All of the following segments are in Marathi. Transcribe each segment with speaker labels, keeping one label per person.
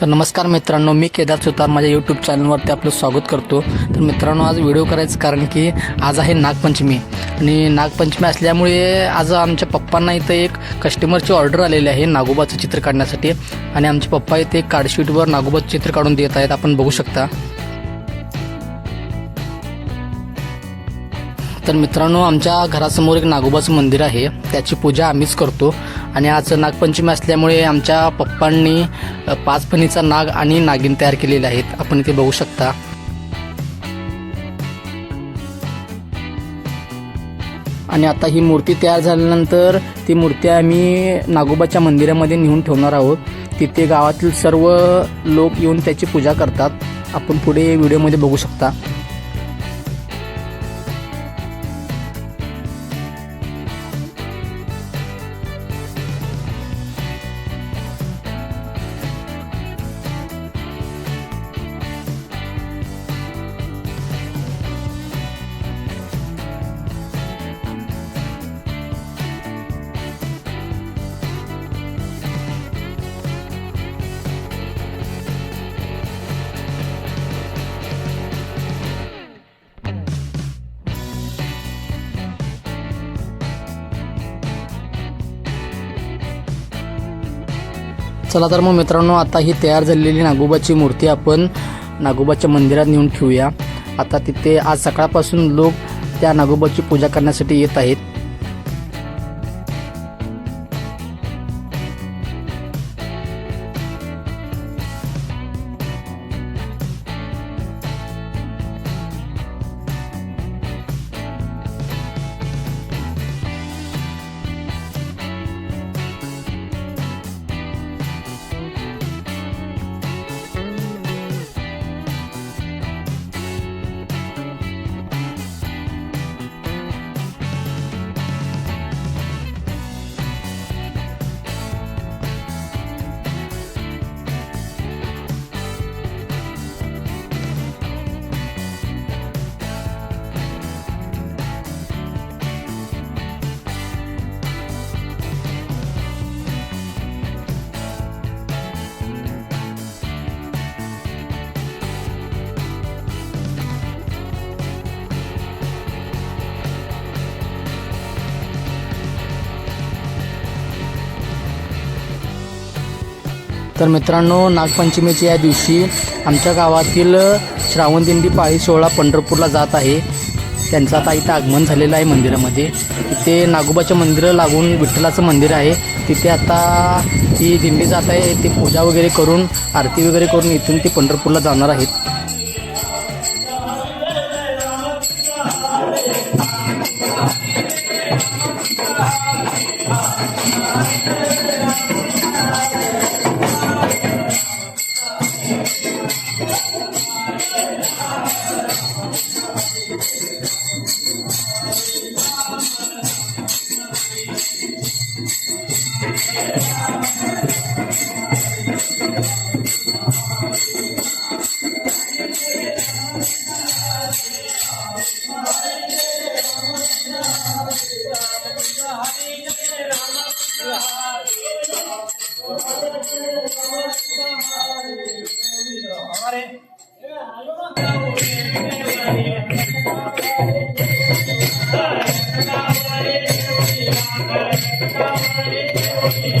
Speaker 1: तर नमस्कार मित्रांनो मी केदार सुतार माझ्या यूट्यूब चॅनलवरती आपलं स्वागत करतो. तर मित्रांनो आज व्हिडिओ करायचं कारण की आज आहे नागपंचमी. आणि नागपंचमी असल्यामुळे आज आमच्या पप्पांना इथं एक कस्टमरची ऑर्डर आलेली आहे नागोबाचं चित्र काढण्यासाठी. आणि आमचे पप्पा इथे कार्डशीटवर नागोबाचं चित्र काढून देत आहेत. आपण बघू शकता. तर मित्रांनो आमच्या घरासमोर एक नागोबाचं मंदिर आहे. त्याची पूजा आम्हीच करतो. आणि आज नागपंचमी असल्यामुळे आमच्या पप्पांनी पाचपणीचा पाच फणीचा नाग आणि नागिन तयार केलेले आहेत. आपण इथे बघू शकता. आणि आता ही मूर्ती तयार झाल्यानंतर ती मूर्ती आम्ही नागोबाच्या मंदिरामध्ये नेऊन ठेवणार आहोत. तिथे गावातील सर्व लोक येऊन त्याची पूजा करतात. आपण पुढे व्हिडिओमध्ये बघू शकता. चला तर मग मित्रांनो आता ही तयार झालेली नागोबाची मूर्ती आपण नागोबाच्या मंदिरात नेऊन ठेवूया. आता तिथे आज सकाळपासून लोक त्या नागोबाची पूजा करण्यासाठी येत आहेत. तर मित्रांनो नागपंचमीच्या या दिवशी आमच्या गावातील श्रावणदिंडी पाळी सोहळा पंढरपूरला जात आहे. त्यांचं आता इथं आगमन झालेलं आहे मंदिरामध्ये. तिथे नागोबाच्या मंदिरं लागून विठ्ठलाचं मंदिर आहे. तिथे आता ही दिंडी जात आहे. ते पूजा वगैरे करून आरती वगैरे करून इथून ते पंढरपूरला जाणार आहेत. हमारे Yeah.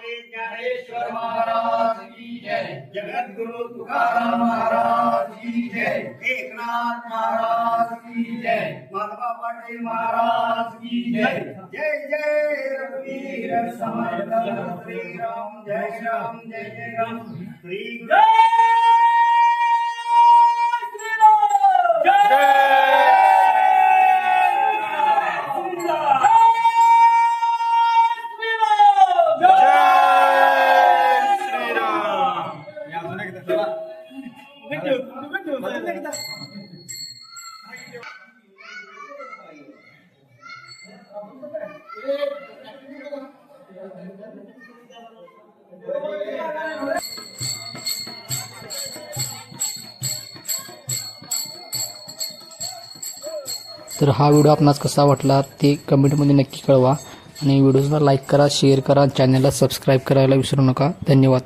Speaker 2: माऊली ज्ञानेश्वर महाराज की जय। जगद्गुरु तुकाराम महाराज की जय। एकनाथ महाराज की जय। माधवा पाटील महाराज की जय। जय जय रघुवीर समर्थ श्री राम जय राम जय जय राम। श्री जय
Speaker 1: तर हा व्हिडिओ आपणास कसा वाटला ते कमेंटमध्ये नक्की कळवा. आणि व्हिडिओला लाईक करा शेअर करा चॅनलला सबस्क्राईब करायला विसरू नका. धन्यवाद.